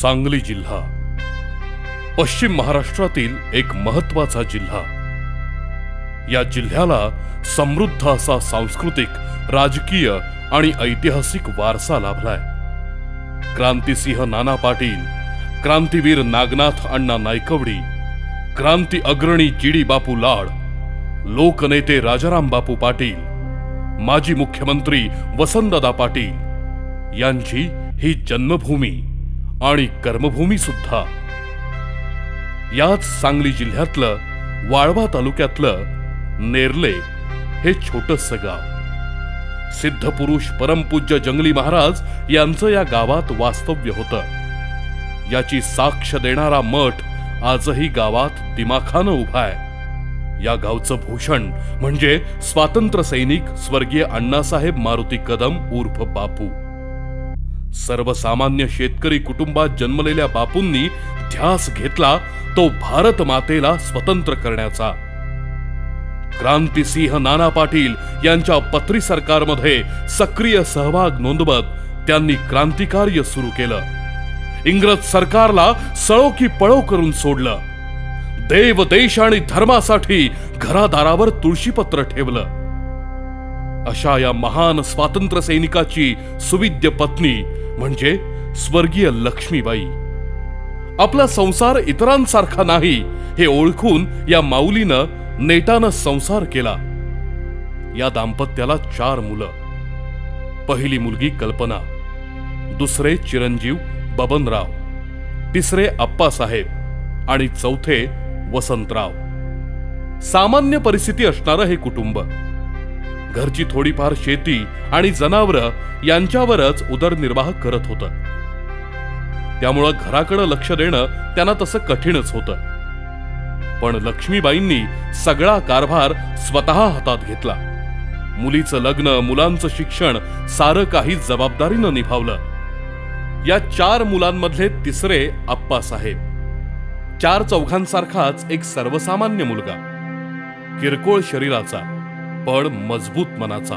सांगली जिल्हा. पश्चिम महाराष्ट्रातील एक महत्त्वाचा जिल्हा. या जिल्ह्याला समृद्ध असा सांस्कृतिक राजकीय आणि ऐतिहासिक वारसा लाभलाय. क्रांतिसिंह नाना पाटील क्रांतीवीर नागनाथ अण्णा नायकवडी क्रांती अग्रणी जीडी बापू लाड लोकनेते राजाराम बापू पाटील माजी मुख्यमंत्री वसंतदा पाटील यांची ही जन्मभूमी. आणि कर्मभूमी सुद्धा याच सांगली जिल्ह्यातलं वाळवा तालुक्यातलं नेरले हे छोटस गाव. सिद्धपुरुष परमपूज्य जंगली महाराज यांचं या गावात वास्तव्य होतं. याची साक्ष देणारा मठ आजही गावात दिमाखानं उभा आहे. या गावचं भूषण म्हणजे स्वातंत्र्य सैनिक स्वर्गीय अण्णासाहेब मारुती कदम उर्फ बापू. सर्वसामान्य शेतकरी कुटुंबात जन्मलेल्या बापूंनी ध्यास घेतला तो भारत मातेला स्वतंत्र करण्याचा. क्रांतिसिंह नाना पाटील यांच्या पत्री सरकारमध्ये सक्रिय सहभाग नोंदवत त्यांनी क्रांतिकार्य सुरू केलं. इंग्रज सरकारला सळो की पळो करून सोडलं. देव देश आणि धर्मासाठी घरादारावर तुळशीपत्र ठेवलं. अशा या महान स्वातंत्र्य सैनिकाची सुविद्य पत्नी म्हणजे स्वर्गीय लक्ष्मीबाई. आपला संसार इतरांसारखा नाही हे ओळखून या माऊलीनं नेटानं संसार केला. या दाम्पत्याला चार मुलं. पहिली मुलगी कल्पना दुसरे चिरंजीव बबनराव तिसरे आप्पासाहेब आणि चौथे वसंतराव. सामान्य परिस्थिती असणारं हे कुटुंब. घरची थोडीफार शेती आणि जनावरं यांच्यावरच उदरनिर्वाह करत होतं. त्यामुळं घराकडं लक्ष देणं त्यांना तसं कठीणच होतं. पण लक्ष्मीबाईंनी सगळा कारभार स्वतः हातात घेतला. मुलीचं लग्न मुलांचं शिक्षण सारं काही जबाबदारीनं निभावलं. या चार मुलांमधले तिसरे आप्पासाहेब चार चौघांसारखाच एक सर्वसामान्य मुलगा. किरकोळ शरीराचा. पण मजबूत मनाचा.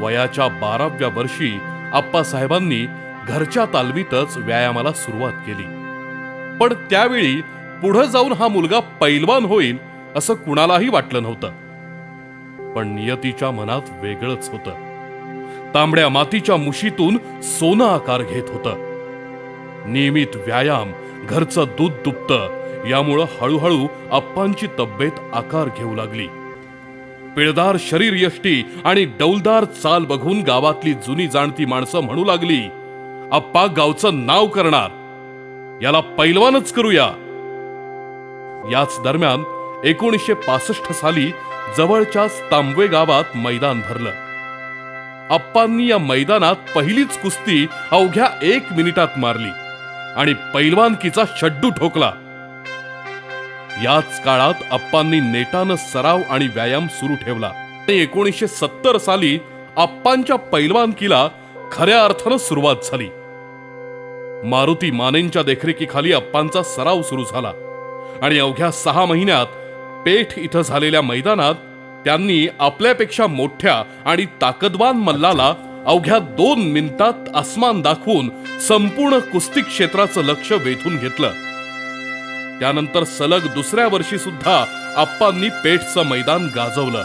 वयाच्या बाराव्या वर्षी आप्पासाहेबांनी घरच्या तालमीतच व्यायामाला सुरुवात केली. पण त्यावेळी पुढे जाऊन हा मुलगा पैलवान होईल असं कुणालाही वाटलं नव्हतं. पण नियतीच्या मनात वेगळंच होतं. तांबड्या मातीच्या मुशीतून सोनं आकार घेत होतं. नियमित व्यायाम घरचं दूध दुपतं यामुळं हळूहळू आप्पांची तब्येत आकार घेऊ लागली. पिळदार शरीर यष्टी आणि डौलदार चाल बघून गावातली जुनी जाणती माणसं म्हणू लागली अप्पा गावचं नाव करणार. याला पैलवानच करूया. याच दरम्यान एकोणीसशे पासष्ट साली जवळच्याच तांबवे गावात मैदान भरलं. अप्पांनी या मैदानात पहिलीच कुस्ती अवघ्या एक मिनिटात मारली आणि पैलवानकीचा शड्डू ठोकला. याच काळात अप्पांनी नेटानं सराव आणि व्यायाम सुरू ठेवला. ते एकोणीसशे सत्तर साली अप्पांच्या पैलवानकीला खऱ्या अर्थानं सुरुवात झाली. मारुती मानेंच्या देखरेखीखाली अप्पांचा सराव सुरू झाला. आणि अवघ्या सहा महिन्यात पेठ इथं झालेल्या मैदानात त्यांनी आपल्यापेक्षा मोठ्या आणि ताकदवान मल्लाला अवघ्या दोन मिनिटात आसमान दाखवून संपूर्ण कुस्ती क्षेत्राचं लक्ष वेधून घेतलं. त्यानंतर सलग दुसऱ्या वर्षी सुद्धा आप्पांनी पेठचं मैदान गाजवलं.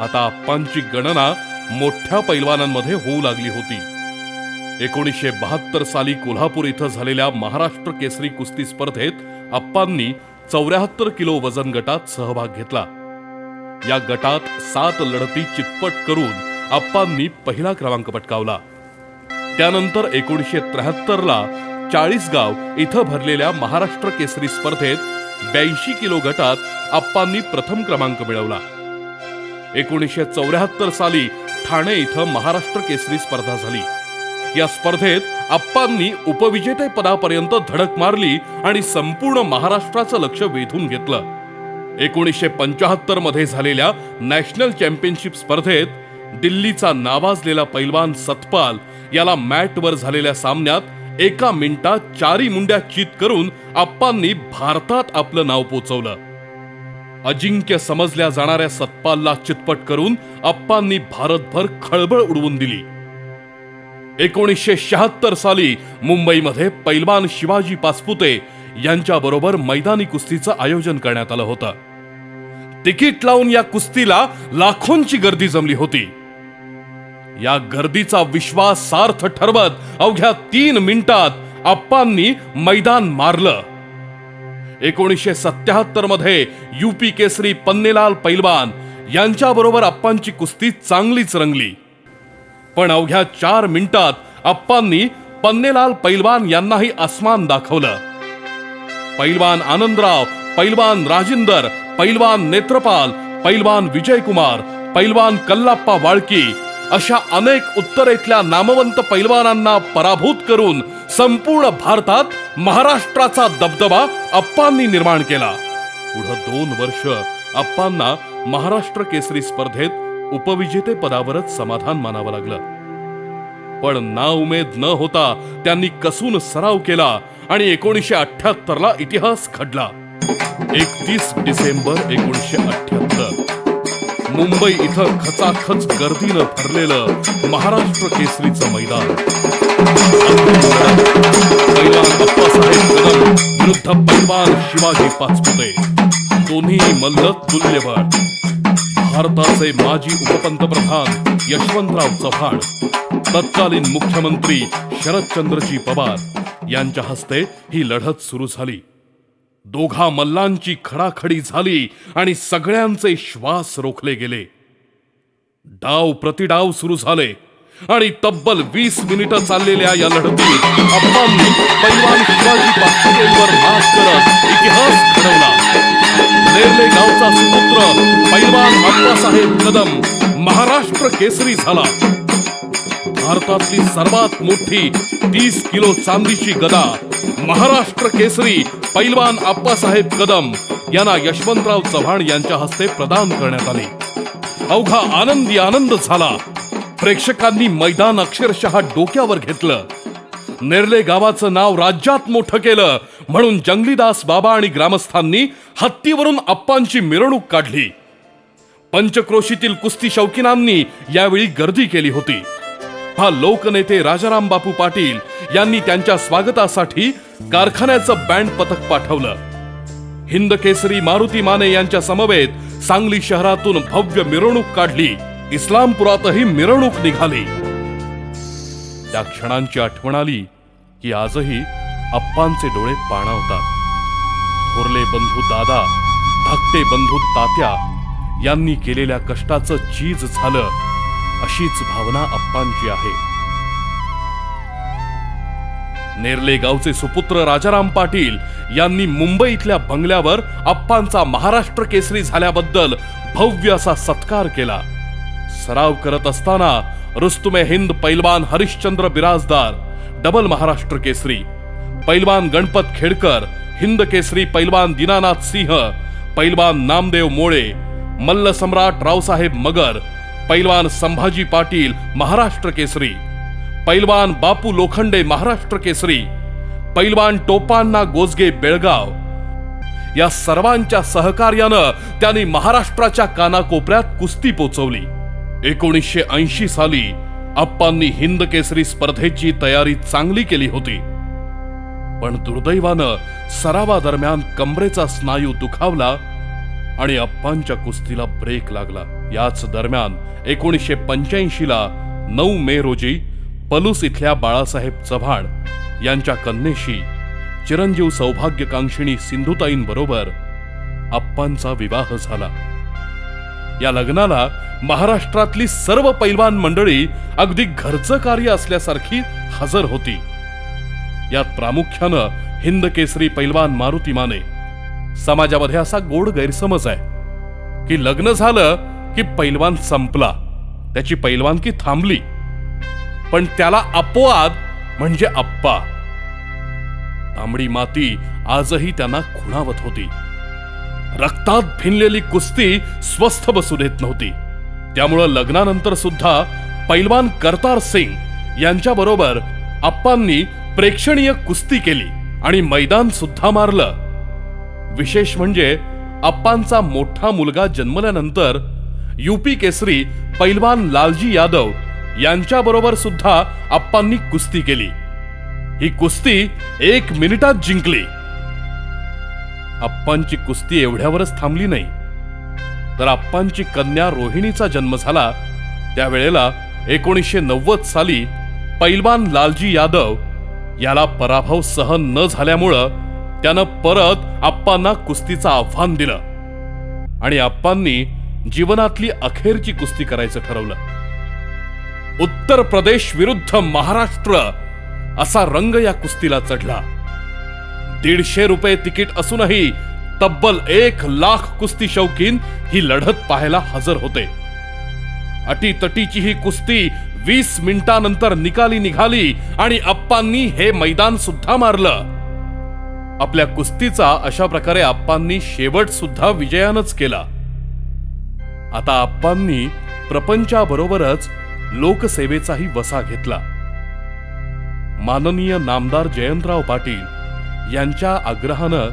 आता आप्पांची गणना मोठ्या पैलवानांमध्ये होऊ लागली होती. एकोणीसशे बहात्तर साली कोल्हापूर इथं झालेल्या महाराष्ट्र केसरी कुस्ती स्पर्धेत आप्पांनी चौऱ्याहत्तर किलो वजन गटात सहभाग घेतला. या गटात सात लढती चितपट करून आप्पांनी पहिला क्रमांक पटकावला. त्यानंतर एकोणीसशे त्र्याहत्तरला चाळीसगाव इथं भरलेल्या महाराष्ट्र केसरी स्पर्धेत ब्याऐंशी किलो गटात आप्पांनी प्रथम क्रमांक मिळवला. एकोणीसशे चौऱ्याहत्तर साली ठाणे इथं महाराष्ट्र केसरी स्पर्धा झाली. या स्पर्धेत आप्पांनी उपविजेते पदापर्यंत धडक मारली आणि संपूर्ण महाराष्ट्राचं लक्ष वेधून घेतलं. एकोणीसशे पंचाहत्तरमध्ये झालेल्या नॅशनल चॅम्पियनशिप स्पर्धेत दिल्लीचा नावाजलेला पैलवान सतपाल याला मॅटवर झालेल्या सामन्यात एका मिनिटात चारी मुंड्या चित करून आप्पांनी भारतात आपलं नाव पोचवलं. अजिंक्य समजल्या जाणाऱ्या सतपालला चितपट करून आप्पांनी भारतभर खळबळ उडवून दिली. एकोणीसशे शहात्तर साली मुंबईमध्ये पैलवान शिवाजी पासपुते यांच्याबरोबर मैदानी कुस्तीचं आयोजन करण्यात आलं होतं. तिकीट लावून या कुस्तीला लाखोंची गर्दी जमली होती. या गर्दीचा विश्वास सार्थ ठरवत अवघ्या तीन मिनिटात आप्पांनी मैदान मारलं. एकोणीसशे सत्याहत्तरमध्ये युपी केसरी पन्नेलाल पैलवान यांच्याबरोबर आप्पांची कुस्ती चांगलीच रंगली. पण अवघ्या चार मिनिटात आप्पांनी पन्नेलाल पैलवान यांनाही आसमान दाखवलं. पैलवान आनंदराव पैलवान राजिंदर पैलवान नेत्रपाल पैलवान विजयकुमार पैलवान कल्लाप्पा वाळकी अशा अनेक उत्तरेतल्या नामवंत पैलवानांना पराभूत करून संपूर्ण भारतात महाराष्ट्राचा दबदबा अप्पांनी निर्माण केला. पुढं दोन वर्ष अप्पांना महाराष्ट्र केसरी स्पर्धेत उपविजेते पदावरच समाधान मानावं लागलं. पण ना उमेद न होता त्यांनी कसून सराव केला आणि एकोणीसशे अठ्याहत्तर ला इतिहास घडला. एकतीस डिसेंबर एकोणीसशे अठ्याहत्तर मुंबई इथं खचाखच गर्दीनं भरलेलं महाराष्ट्र केसरीचं मैदान. पैलवान बाप्पासाहेब कदम विरुद्ध पैलवान शिवाजी पाचपुते. दोन्ही मल्ल तुल्यबळ भारताचे माजी उपपंतप्रधान यशवंतराव चव्हाण तत्कालीन मुख्यमंत्री शरदचंद्रजी पवार यांच्या हस्ते ही लढत सुरू झाली. दोघा मल्लांची खडाखडी झाली आणि सगळ्यांचे श्वास रोखले गेले. डाव प्रतिडाव सुरू झाले आणि तब्बल वीस मिनिटं चाललेल्या या लढतीत अप्पांनी पैलवान शिवाजी पाचपुतेंवर मात करत इतिहास घडवला. नेरले गावचा सुपुत्र पैलवान अप्पासाहेब कदम महाराष्ट्र केसरी झाला. भारतातली सर्वात मोठी तीस किलो चांदीची गदा महाराष्ट्र केसरी पैलवान आप्पासाहेब कदम यांना यशवंतराव चव्हाण यांच्या हस्ते प्रदान करण्यात आले. अवघा आनंदी आनंद झाला. प्रेक्षकांनी मैदान अक्षरशः डोक्यावर घेतलं. नेरले गावाचं नाव राज्यात मोठं केलं म्हणून जंगलीदास बाबा आणि ग्रामस्थांनी हत्तीवरून अप्पांची मिरवणूक काढली. पंचक्रोशीतील कुस्ती शौकीनांनी यावेळी गर्दी केली होती. हा लोकनेते राजाराम बापू पाटील यांनी त्यांच्या स्वागतासाठी कारखान्याचं बँड पथक पाठवलं. हिंद केसरी मारुती माने यांच्या समवेत सांगली शहरातून भव्य मिरवणूक काढली. इस्लामपुरातही मिरवणूक निघाली. त्या क्षणांची आठवण आली की आजही अप्पांचे डोळे पाणावतात. थोरले बंधू दादा धाकटे बंधू तात्या यांनी केलेल्या कष्टाचं चीज झालं. अशीच भावना अप्पांची आहे. नेरले गावचे सुपुत्र राजाराम पाटील यांनी मुंबईतल्या बंगल्यावर अप्पांचा महाराष्ट्र केसरी झाल्याबद्दल भव्य असा सत्कार केला. सराव करत असताना रुस्तुमे हिंद पैलवान हरिश्चंद्र बिराजदार डबल महाराष्ट्र केसरी पैलवान गणपत खेडकर हिंद केसरी पैलवान दीनानाथ सिंह पैलवान नामदेव मोळे मल्ल सम्राट रावसाहेब मगर पैलवान संभाजी पाटील महाराष्ट्र केसरी. पैलवान बापू लोखंडे महाराष्ट्र केसरी. पैलवान टोपांना गोजगे बेळगाव. या सर्वांच्या सहकार्यानं त्यांनी महाराष्ट्राच्या कानाकोपऱ्यात कुस्ती पोचवली. एकोणीसशे ऐंशी साली अप्पांनी हिंद केसरी स्पर्धेची तयारी चांगली केली होती. पण दुर्दैवानं सरावादरम्यान कमरेचा स्नायू दुखावला आणि अप्पांच्या कुस्तीला ब्रेक लागला. याच दरम्यान एकोणीसशे पंच्याऐंशी ला नऊ मे रोजी पलूस इथल्या बाळासाहेब चव्हाण यांच्या कन्येशी चिरंजीव सौभाग्यकांक्षिणी सिंधुताईंबरोबर अप्पांचा विवाह झाला. या लग्नाला महाराष्ट्रातली सर्व पैलवान मंडळी अगदी घरचं कार्य असल्यासारखी हजर होती. यात प्रामुख्यानं हिंद केसरी पैलवान मारुती माने समाजामध्ये असा गोड गैरसमज आहे की लग्न झालं की पैलवान संपला. त्याची पैलवानकी थांबली. पण त्याला अपवाद म्हणजे अप्पा. तांबडी माती आजही त्यांना खुणावत होती. रक्तात भिनलेली कुस्ती स्वस्थ बसू देत नव्हती. त्यामुळं लग्नानंतर सुद्धा पैलवान करतार सिंग यांच्या बरोबर आप्पांनी प्रेक्षणीय कुस्ती केली आणि मैदान सुद्धा मारलं. विशेष म्हणजे अप्पांचा मोठा मुलगा जन्मल्यानंतर युपी केसरी पैलवान लालजी यादव यांच्याबरोबर सुद्धा अप्पांनी कुस्ती केली. ही कुस्ती एक मिनिटात जिंकली. अप्पांची कुस्ती एवढ्यावरच थांबली नाही. तर अप्पांची कन्या रोहिणीचा जन्म झाला. त्यावेळेला एकोणीसशे नव्वद साली पैलवान लालजी यादव याला पराभव सहन न झाल्यामुळं त्यानं परत आप्पांना कुस्तीचं आव्हान दिलं. आणि आप्पांनी जीवनातली अखेरची कुस्ती करायचं ठरवलं. उत्तर प्रदेश विरुद्ध महाराष्ट्र असा रंग या कुस्तीला चढला. दीडशे रुपये तिकीट असूनही तब्बल एक लाख कुस्ती शौकीन ही लढत पाहायला हजर होते. अटीतटीची ही कुस्ती वीस मिनिटानंतर निकाली निघाली आणि अप्पांनी हे मैदान सुद्धा मारलं. आपल्या कुस्तीचा अशा प्रकारे आप्पांनी शेवट सुद्धा विजयानच केला. आता आप्पांनी प्रपंचाबरोबरच लोकसेवेचाही वसा घेतला. माननीय नामदार जयंतराव पाटील यांच्या आग्रहानं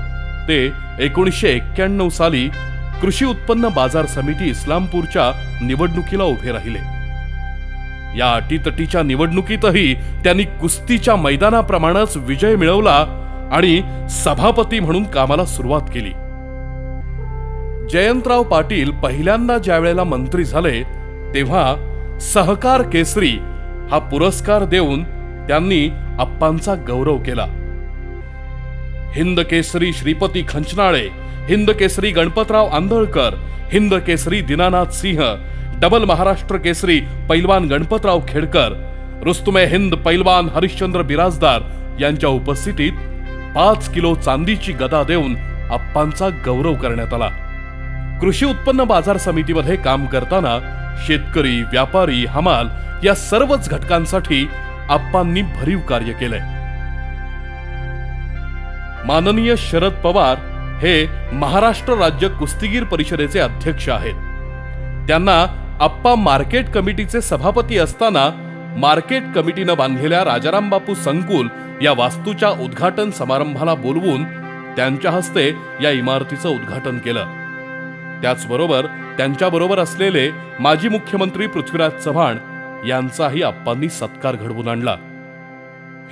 ते एकोणीसशे एक्क्याण्णव साली कृषी उत्पन्न बाजार समिती इस्लामपूरच्या निवडणुकीला उभे राहिले. या अटीतटीच्या निवडणुकीतही त्यांनी कुस्तीच्या मैदानाप्रमाणेच विजय मिळवला आणि सभापती म्हणून कामाला सुरुवात केली. जयंतराव पाटील पहिल्यांदा ज्या वेळेला मंत्री झाले तेव्हा सहकार केसरी हा पुरस्कार देऊन त्यांनी आप्पांचा गौरव केला. हिंद केसरी श्रीपती खंचनाळे हिंद केसरी गणपतराव आंधळकर हिंद केसरी दीनानाथ सिंह डबल महाराष्ट्र केसरी पैलवान गणपतराव खेडकर रुस्तुमे हिंद पैलवान हरिश्चंद्र बिराजदार यांच्या उपस्थितीत पाच किलो चांदीची गदा देऊन आप्पांचा गौरव करण्यात आला. कृषी उत्पन्न बाजार समितीमध्ये काम करताना शेतकरी व्यापारी हमाल या सर्वच घटकांसाठी आप्पांनी भरीव कार्य केलंय. माननीय शरद पवार हे महाराष्ट्र राज्य कुस्तीगीर परिषदेचे अध्यक्ष आहेत. त्यांना आप्पा मार्केट कमिटीचे सभापती असताना मार्केट कमिटीनं बांधलेल्या राजाराम बापू संकुल या वास्तूच्या उद्घाटन समारंभाला बोलवून त्यांच्या हस्ते या इमारतीचं उद्घाटन केलं. त्याचबरोबर त्यांच्याबरोबर असलेले माजी मुख्यमंत्री पृथ्वीराज चव्हाण यांचाही आप्पांनी सत्कार घडवून आणला.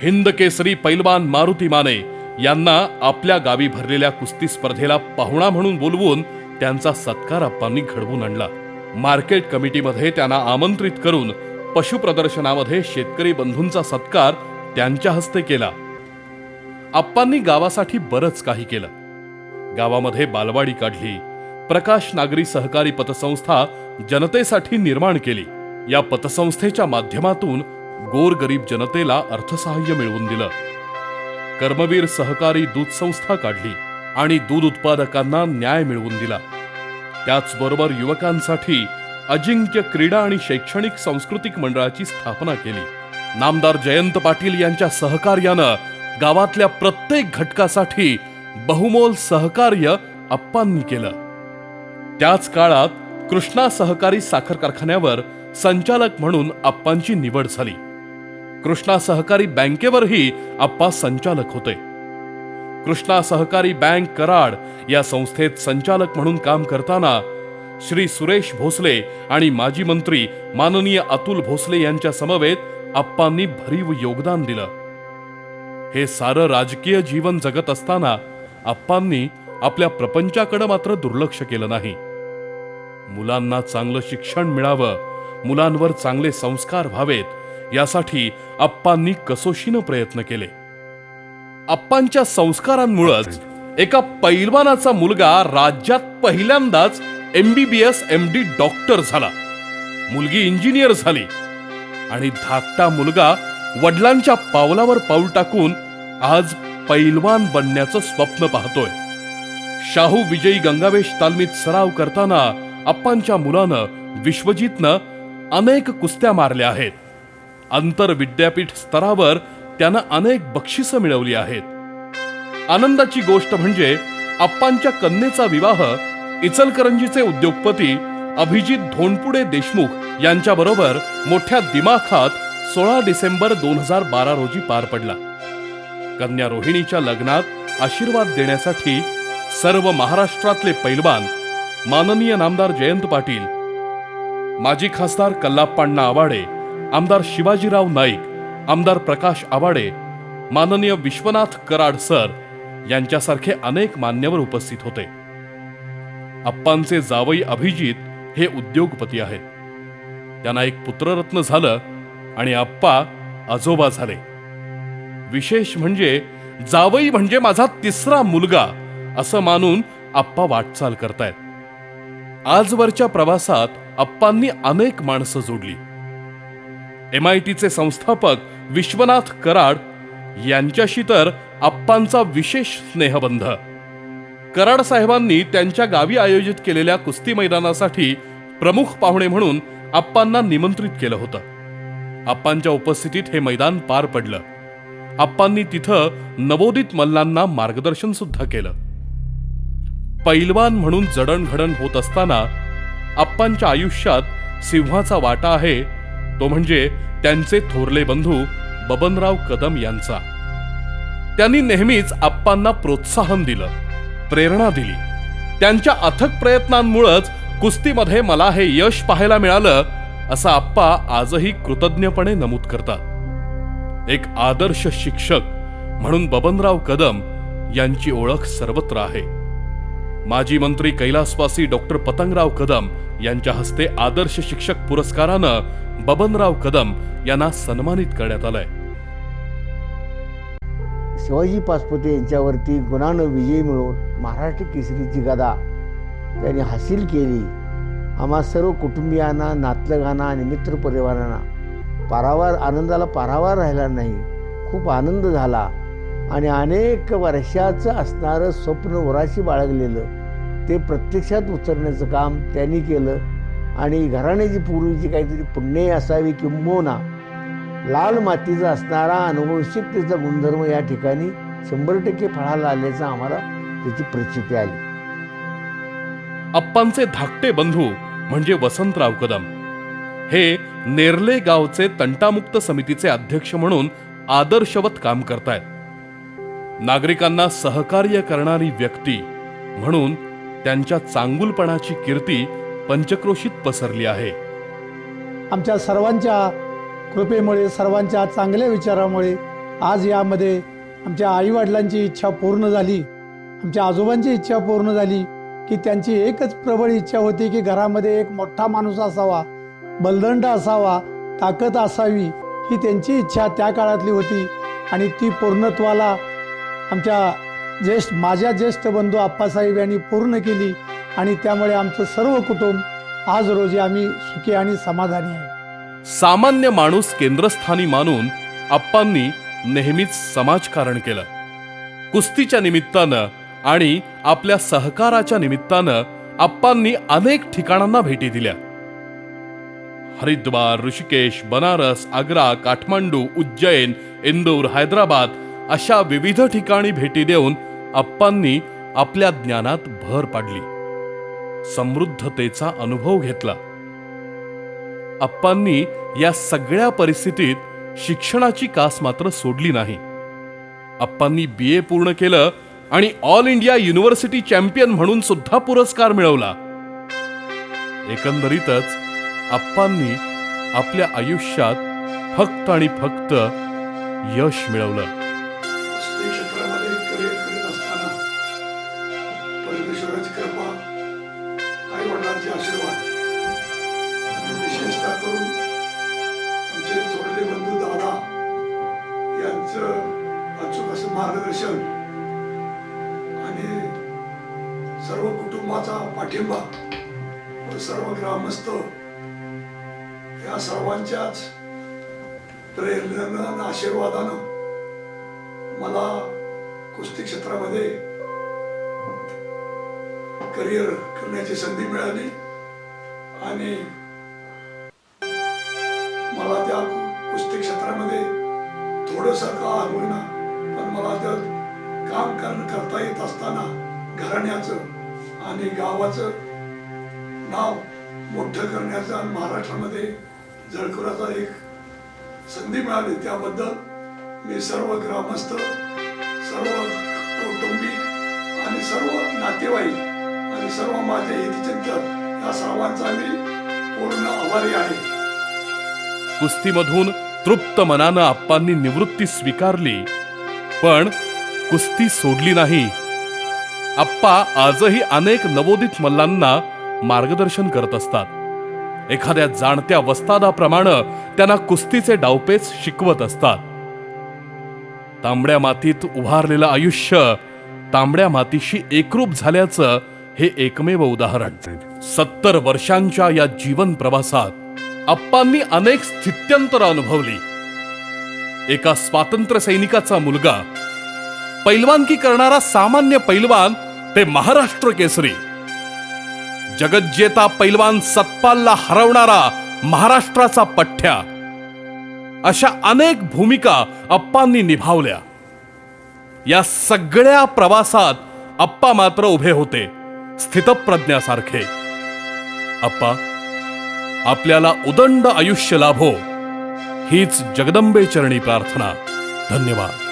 हिंद केसरी पैलवान मारुती माने यांना आपल्या गावी भरलेल्या कुस्ती स्पर्धेला पाहुणा म्हणून बोलवून त्यांचा सत्कार आप्पांनी घडवून आणला. मार्केट कमिटीमध्ये त्यांना आमंत्रित करून पशु प्रदर्शनामध्ये शेतकरी बंधूंचा सत्कार त्यांच्या हस्ते केला. आप्पांनी गावासाठी बरंच काही केलं. गावामध्ये बालवाडी काढली. प्रकाश नागरी सहकारी पतसंस्था जनतेसाठी निर्माण केली. या पतसंस्थेच्या माध्यमातून गोरगरीब जनतेला अर्थसहाय्य मिळवून दिलं. कर्मवीर सहकारी दूध संस्था काढली आणि दूध उत्पादकांना न्याय मिळवून दिला. त्याचबरोबर युवकांसाठी अजिंक्य क्रीडा आणि शैक्षणिक सांस्कृतिक मंडळाची स्थापना केली. नामदार जयंत पाटील यांच्या सहकार्यानं गावातल्या प्रत्येक घटकासाठी बहुमोल सहकार्य अप्पांनी केलं. त्याच काळात कृष्णा सहकारी साखर कारखान्यावर संचालक म्हणून आप्पांची निवड झाली. कृष्णा सहकारी बँकेवरही अप्पा संचालक होते. कृष्णा सहकारी बँक कराड या संस्थेत संचालक म्हणून काम करताना श्री सुरेश भोसले आणि माजी मंत्री माननीय अतुल भोसले यांच्या समवेत आप्पांनी भरीव योगदान दिलं. हे सारं राजकीय जीवन जगत असताना आप्पांनी आपल्या प्रपंचाकडे मात्र दुर्लक्ष केलं नाही. मुलांना चांगलं शिक्षण मिळावं मुलांवर चांगले संस्कार व्हावेत यासाठी आप्पांनी कसोशीनं प्रयत्न केले. आप्पांच्या संस्कारांमुळंच एका पैलवानाचा मुलगा राज्यात पहिल्यांदाच एमबीबीएस एम डी डॉक्टर झाला. मुलगी इंजिनियर झाली. आणि धाकटा मुलगा वडिलांच्या पावलावर पाऊल टाकून आज पैलवान बनण्याचं स्वप्न पाहतोय. शाहू विजयी गंगावेश तालमीत सराव करताना आप्पांच्या मुलानं विश्वजितनं अनेक कुस्त्या मारल्या आहेत. आंतर विद्यापीठ स्तरावर त्यानं अनेक बक्षिसं मिळवली आहेत. आनंदाची गोष्ट म्हणजे आप्पांच्या कन्येचा विवाह इचलकरंजीचे उद्योगपती अभिजित धोंडपुडे देशमुख यांच्याबरोबर मोठ्या दिमाखात सोळा डिसेंबर दोन हजार बारा रोजी पार पडला. कन्या रोहिणीच्या लग्नात आशीर्वाद देण्यासाठी सर्व महाराष्ट्रातले पैलवान माननीय नामदार जयंत पाटील माजी खासदार कल्लाप्पाण्णा आवाडे आमदार शिवाजीराव नाईक आमदार प्रकाश आवाडे माननीय विश्वनाथ कराड सर यांच्यासारखे अनेक मान्यवर उपस्थित होते. अप्पांचे जावई अभिजित हे उद्योगपती आहेत. त्यांना एक पुत्ररत्न झालं आणि आप्पा आजोबा झाले. विशेष म्हणजे जावई म्हणजे माझा तिसरा मुलगा असं मानून आप्पा वाटचाल करतायत. आजवरच्या प्रवासात अप्पांनी अनेक माणसं जोडली. एम आय टीचे संस्थापक विश्वनाथ कराड यांच्याशी तर आप्पांचा विशेष स्नेहबंध. कराड साहेबांनी त्यांच्या गावी आयोजित केलेल्या कुस्ती मैदानासाठी प्रमुख पाहुणे म्हणून आप्पांना निमंत्रित केलं होतं. आप्पांच्या उपस्थितीत हे मैदान पार पडलं. आप्पांनी तिथं नवोदित मल्लांना मार्गदर्शन सुद्धा केलं. पैलवान म्हणून जडणघडण होत असताना आप्पांच्या आयुष्यात सिंहाचा वाटा आहे तो म्हणजे त्यांचे थोरले बंधू बबनराव कदम यांचा. त्यांनी नेहमीच आप्पांना प्रोत्साहन दिलं. प्रेरणा दिली. त्यांच्या अथक प्रयत्नांमुळेच कुस्तीमध्ये मला हे यश पाहायला मिळालं असं आप्पा आजही कृतज्ञपणे नमूद करतात. एक आदर्श शिक्षक म्हणून बबनराव कदम यांची ओळख सर्वत्र आहे. माजी मंत्री कैलासवासी डॉक्टर पतंगराव कदम यांच्या हस्ते आदर्श शिक्षक पुरस्कारानं बबनराव कदम यांना सन्मानित करण्यात आलंय. शिवाजी पासपोते यांच्यावरती गुणानं विजय मिळवून महाराष्ट्र केसरीची गदा. त्यांनी हासिल केली. आम्हा सर्व कुटुंबियांना नातलगांना आणि मित्रपरिवारांना पारावार आनंदाला पारावार राहिला नाही. खूप आनंद झाला. आणि अनेक वर्षाचं असणारं स्वप्न वराशी बाळगलेलं ते प्रत्यक्षात उचलण्याचं काम त्यांनी केलं. आणि घराण्याची पूर्वीची काहीतरी पुण्य असावी किंबोना लाल मातीचा असणारा अनुवंशिकतेचा गुणधर्म या ठिकाणी शंभर टक्के फळाला आल्याचं आम्हाला त्याची प्रचिती आली. अप्पांचे धाकटे बंधू म्हणजे वसंतराव कदम. हे नेरले गावचे तंटामुक्त समितीचे अध्यक्ष म्हणून आदर्शवत काम करतायत. नागरिकांना सहकार्य करणारी व्यक्ती म्हणून त्यांच्या चांगुलपणाची कीर्ती पंचक्रोशीत पसरली आहे. आमच्या सर्वांच्या कृपेमुळे सर्वांच्या चांगल्या विचारामुळे आज यामध्ये आमच्या आईवडिलांची इच्छा पूर्ण झाली. आमच्या आजोबांची इच्छा पूर्ण झाली की त्यांची एकच प्रबळ इच्छा होती की घरामध्ये एक मोठा माणूस असावा बलदंड असावा ताकद असावी ही त्यांची इच्छा त्या काळातली होती. आणि ती पूर्णत्वाला आमच्या ज्येष्ठ माझ्या ज्येष्ठ बंधू आप्पासाहेब यांनी पूर्ण केली. आणि त्यामुळे आमचं सर्व कुटुंब आज रोजी आम्ही सुखी आणि समाधानी आहे. सामान्य माणूस केंद्रस्थानी मानून आप्पांनी नेहमीच समाजकारण केलं. कुस्तीच्या निमित्तानं आणि आपल्या सहकाराच्या निमित्तानं आप्पांनी अनेक ठिकाणांना भेटी दिल्या. हरिद्वार ऋषिकेश बनारस आग्रा काठमांडू उज्जैन इंदूर हैदराबाद अशा विविध ठिकाणी भेटी देऊन आप्पांनी आपल्या ज्ञानात भर पाडली. समृद्धतेचा अनुभव घेतला. अप्पांनी या सगळ्या परिस्थितीत शिक्षणाची कास मात्र सोडली नाही. आप्पांनी बी ए पूर्ण केलं आणि ऑल इंडिया युनिव्हर्सिटी चॅम्पियन म्हणून सुद्धा पुरस्कार मिळवला. एकंदरीतच अप्पांनी आपल्या आयुष्यात फक्त आणि फक्त यश मिळवलं. अचूक असं मार्गदर्शन आणि सर्व कुटुंबाचा पाठिंबा व सर्व ग्रामस्थ या सर्वांच्याच प्रेरणेनं आशीर्वादानं मला कुस्ती क्षेत्रामध्ये करिअर करण्याची संधी मिळाली आणि मला त्या कुस्ती क्षेत्रामध्ये थोडंसं का होईना मला त्यात काम करण करता येत असताना घराण्याचं आणि गावाचं नाव मोठं करण्याचं आणि महाराष्ट्रामध्ये झळकवण्याचा एक संधी मिळाली. त्याबद्दल मी सर्व ग्रामस्थ सर्व कौटुंबिक आणि सर्व नातेवाईक आणि सर्व माझे हितचिंतक या सर्वांचा मी पूर्ण आभारी आहे. कुस्तीमधून तृप्त मनानं आप्पांनी निवृत्ती स्वीकारली. पण कुस्ती सोडली नाही. आप्पा आजही अनेक नवोदित मल्लांना मार्गदर्शन करत असतात. एखाद्या जाणत्या वस्तादाप्रमाणे त्यांना कुस्तीचे डावपेच शिकवत असतात. तांबड्या मातीत उभारलेलं आयुष्य तांबड्या मातीशी एकरूप झाल्याचं हे एकमेव उदाहरण. सत्तर वर्षांच्या या जीवन प्रवासात आप्पांनी अनेक स्थित्यंतर अनुभवली. एका स्वातंत्र्य सैनिकाचा मुलगा. पैलवानकी करणारा सामान्य पैलवान ते महाराष्ट्र केसरी. जगज्जेता पैलवान सतपालला हरवणारा महाराष्ट्राचा पठ्ठ्या. अशा अनेक भूमिका अप्पांनी निभावल्या. या सगळ्या प्रवासात अप्पा मात्र उभे होते स्थितप्रज्ञासारखे. अप्पा आपल्याला उदंड आयुष्य लाभो. हीच जगदंबे चरणी प्रार्थना. धन्यवाद.